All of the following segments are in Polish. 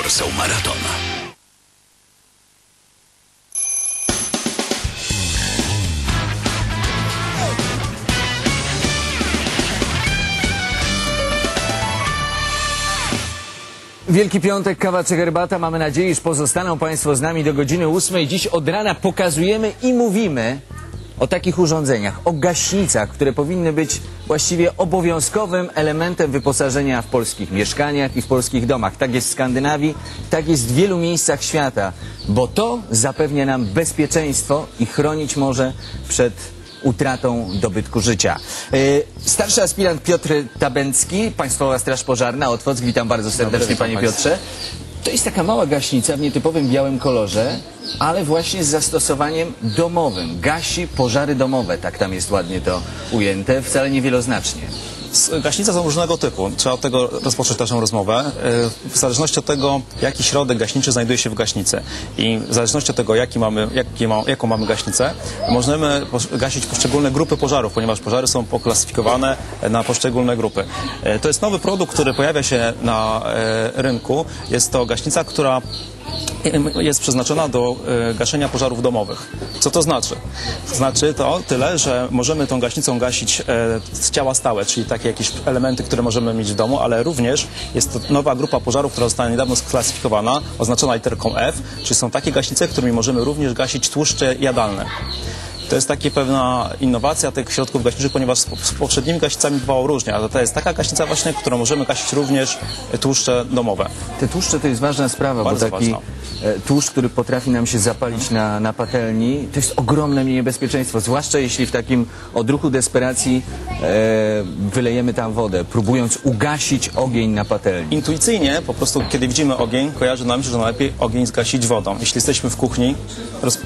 Warsaw Marathon. Wielki Piątek, kawa czy herbata. Mamy nadzieję, iż pozostaną Państwo z nami do godziny ósmej. Dziś od rana pokazujemy i mówimy o takich urządzeniach, o gaśnicach, które powinny być właściwie obowiązkowym elementem wyposażenia w polskich mieszkaniach i w polskich domach. Tak jest w Skandynawii, tak jest w wielu miejscach świata, bo to zapewnia nam bezpieczeństwo i chronić może przed utratą dobytku życia. Yy, Starszy aspirant Piotr Tabęcki, Państwowa Straż Pożarna, Otwock. Witam bardzo serdecznie, panie. Piotrze. To jest taka mała gaśnica w nietypowym białym kolorze, ale właśnie z zastosowaniem domowym. Gasi pożary domowe, tak tam jest ładnie to ujęte, wcale niewieloznacznie. Gaśnice są różnego typu. Trzeba od tego rozpocząć naszą rozmowę. E, W zależności od tego, jaki środek gaśniczy znajduje się w gaśnicy i w zależności od tego, jaki mamy, jaki ma, jaką mamy gaśnicę, możemy gasić poszczególne grupy pożarów, ponieważ pożary są poklasyfikowane na poszczególne grupy. E, To jest nowy produkt, który pojawia się na e, rynku. Jest to gaśnica, która jest przeznaczona do e, gaszenia pożarów domowych. Co to znaczy? Znaczy to tyle, że możemy tą gaśnicą gasić e, ciała stałe, czyli takie jakieś elementy, które możemy mieć w domu, ale również jest to nowa grupa pożarów, która została niedawno sklasyfikowana, oznaczona literką F, czyli są takie gaśnice, którymi możemy również gasić tłuszcze jadalne. To jest taka pewna innowacja tych środków gaśniczych, ponieważ z, poprzednimi gaśnicami bywało różnie, ale to jest taka gaśnica właśnie, którą możemy gasić również tłuszcze domowe. Te tłuszcze to jest ważna sprawa, Bardzo bo taki ważna. e, tłuszcz, który potrafi nam się zapalić na, na patelni, to jest ogromne niebezpieczeństwo, zwłaszcza jeśli w takim odruchu desperacji e, wylejemy tam wodę, próbując ugasić ogień na patelni. Intuicyjnie, po prostu kiedy widzimy ogień, kojarzy nam się, że najlepiej ogień zgasić wodą. Jeśli jesteśmy w kuchni, roz, e,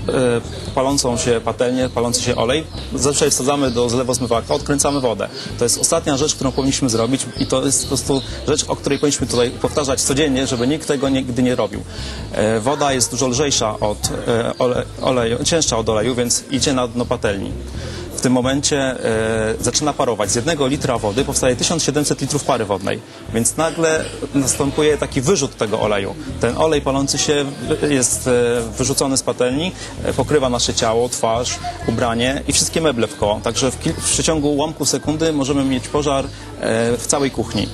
palącą się patelnię, palący się olej, zazwyczaj wsadzamy do zlewozmywaka, odkręcamy wodę. To jest ostatnia rzecz, którą powinniśmy zrobić i to jest po prostu rzecz, o której powinniśmy tutaj powtarzać codziennie, żeby nikt tego nigdy nie robił. E, woda jest dużo lżejsza od e, ole, oleju, cięższa od oleju, więc idzie na dno patelni. Tym momencie e, zaczyna parować. Z jednego litra wody powstaje 1700 litrów pary wodnej, więc nagle następuje taki wyrzut tego oleju. Ten olej palący się jest e, wyrzucony z patelni, e, pokrywa nasze ciało, twarz, ubranie i wszystkie meble w koło. Także w, w przeciągu ułamku sekundy możemy mieć pożar w całej kuchni.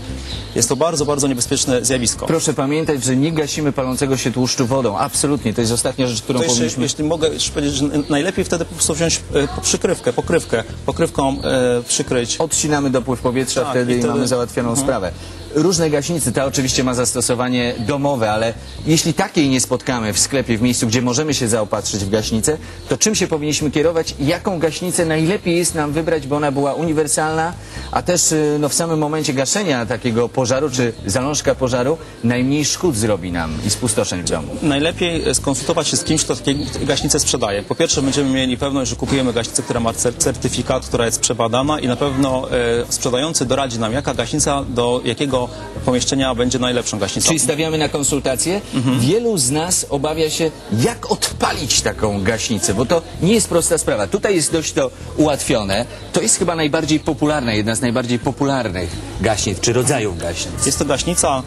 Jest to bardzo, bardzo niebezpieczne zjawisko. Proszę pamiętać, że nie gasimy palącego się tłuszczu wodą. Absolutnie, to jest ostatnia rzecz, którą To jeszcze, powinniśmy... jeśli mogę jeszcze powiedzieć, że najlepiej wtedy po prostu wziąć e, przykrywkę, pokrywkę, pokrywką e, przykryć Odcinamy dopływ powietrza Tak, wtedy i wtedy- mamy załatwioną sprawę. Różne gaśnice, ta oczywiście ma zastosowanie domowe, ale jeśli takiej nie spotkamy w sklepie, w miejscu, gdzie możemy się zaopatrzyć w gaśnicę, to czym się powinniśmy kierować? Jaką gaśnicę najlepiej jest nam wybrać, by ona była uniwersalna, a też y, no, w samym momencie gaszenia takiego pożaru, czy zalążka pożaru, najmniej szkód zrobi nam i spustoszeń w domu. Najlepiej e, skonsultować się z kimś, kto takie gaśnice sprzedaje. Po pierwsze będziemy mieli pewność, że kupujemy gaśnicę, która ma cer- certyfikat, która jest przebadana i na pewno e, sprzedający doradzi nam, jaka gaśnica do jakiego pomieszczenia będzie najlepszą gaśnicą. Czyli stawiamy na konsultację. Wielu z nas obawia się, jak odpalić taką gaśnicę, bo to nie jest prosta sprawa. Tutaj jest dość to ułatwione. To jest chyba najbardziej popularna, jedna z najbardziej popularnych gaśnic, czy rodzajów gaśnic. Jest to gaśnica,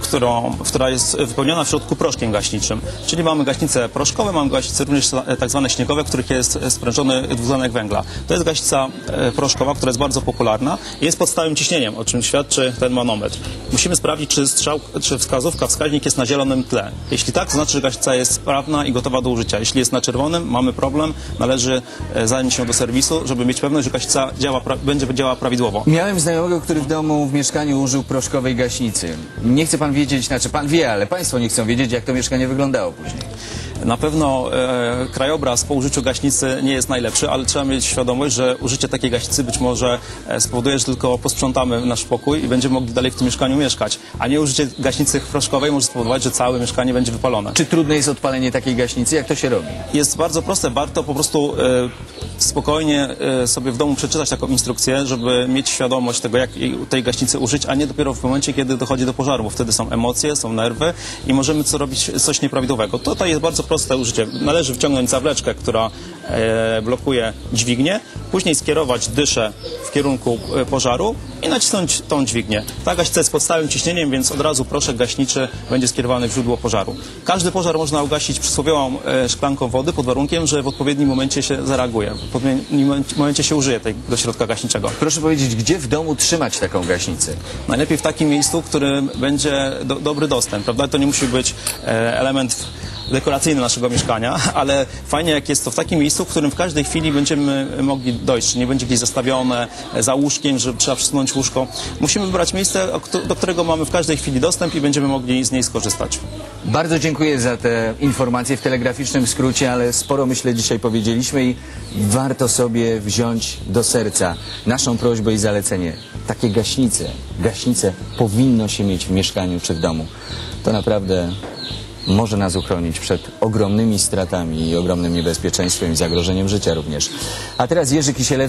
którą, która jest wypełniona w środku proszkiem gaśniczym. Czyli mamy gaśnice proszkowe, mamy gaśnice również e, tak zwane śniegowe, w których jest sprężony dwutlenek węgla. To jest gaśnica e, proszkowa, która jest bardzo popularna i jest pod stałym ciśnieniem, o czym świadczy ten manometr. Musimy sprawdzić, czy, strzał, czy wskazówka, wskaźnik jest na zielonym tle. Jeśli tak, to znaczy, że gaśnica jest sprawna i gotowa do użycia. Jeśli jest na czerwonym, mamy problem, należy e, zanieść się do serwisu, żeby mieć pewność, że gaśnica działa, będzie działała prawidłowo. Miałem znajomego, który w domu, w mieszkaniu użył proszkowej gaśnicy. Nie chce pan wiedzieć, znaczy pan wie, ale państwo nie chcą wiedzieć, jak to mieszkanie wyglądało później. Na pewno e, krajobraz po użyciu gaśnicy nie jest najlepszy, ale trzeba mieć świadomość, że użycie takiej gaśnicy być może e, spowoduje, że tylko posprzątamy nasz pokój i będziemy mogli dalej w tym mieszkaniu mieszkać, a nie użycie gaśnicy proszkowej może spowodować, że całe mieszkanie będzie wypalone. Czy trudne jest odpalenie takiej gaśnicy? Jak to się robi? Jest bardzo proste, warto po prostu e, spokojnie e, sobie w domu przeczytać taką instrukcję, żeby mieć świadomość tego, jak tej gaśnicy użyć, a nie dopiero w momencie, kiedy dochodzi do pożaru, bo wtedy są emocje, są nerwy i możemy co robić coś nieprawidłowego. Tutaj jest bardzo proste użycie. Należy wciągnąć zawleczkę, która e, blokuje dźwignię, później skierować dyszę w kierunku e, pożaru i nacisnąć tą dźwignię. Ta gaśnica jest pod stałym ciśnieniem, więc od razu proszek gaśniczy będzie skierowany w źródło pożaru. Każdy pożar można ugasić przysłowiową e, szklanką wody pod warunkiem, że w odpowiednim momencie się zareaguje, w odpowiednim momencie- się użyje tego środka gaśniczego. Proszę powiedzieć, gdzie w domu trzymać taką gaśnicę? Najlepiej w takim miejscu, w którym będzie do, dobry dostęp, prawda? To nie musi być e, element dekoracyjny naszego mieszkania, ale fajnie jak jest to w takim miejscu, w którym w każdej chwili będziemy mogli dojść, czy nie będzie gdzieś zastawione za łóżkiem, że trzeba przesunąć łóżko. Musimy wybrać miejsce, do którego mamy w każdej chwili dostęp i będziemy mogli z niej skorzystać. Bardzo dziękuję za te informacje w telegraficznym skrócie, ale sporo myślę dzisiaj powiedzieliśmy i warto sobie wziąć do serca naszą prośbę i zalecenie. Takie gaśnice, gaśnice powinno się mieć w mieszkaniu czy w domu. To naprawdę może nas uchronić przed ogromnymi stratami i ogromnym niebezpieczeństwem i zagrożeniem życia również. A teraz Jerzy Kisielewski.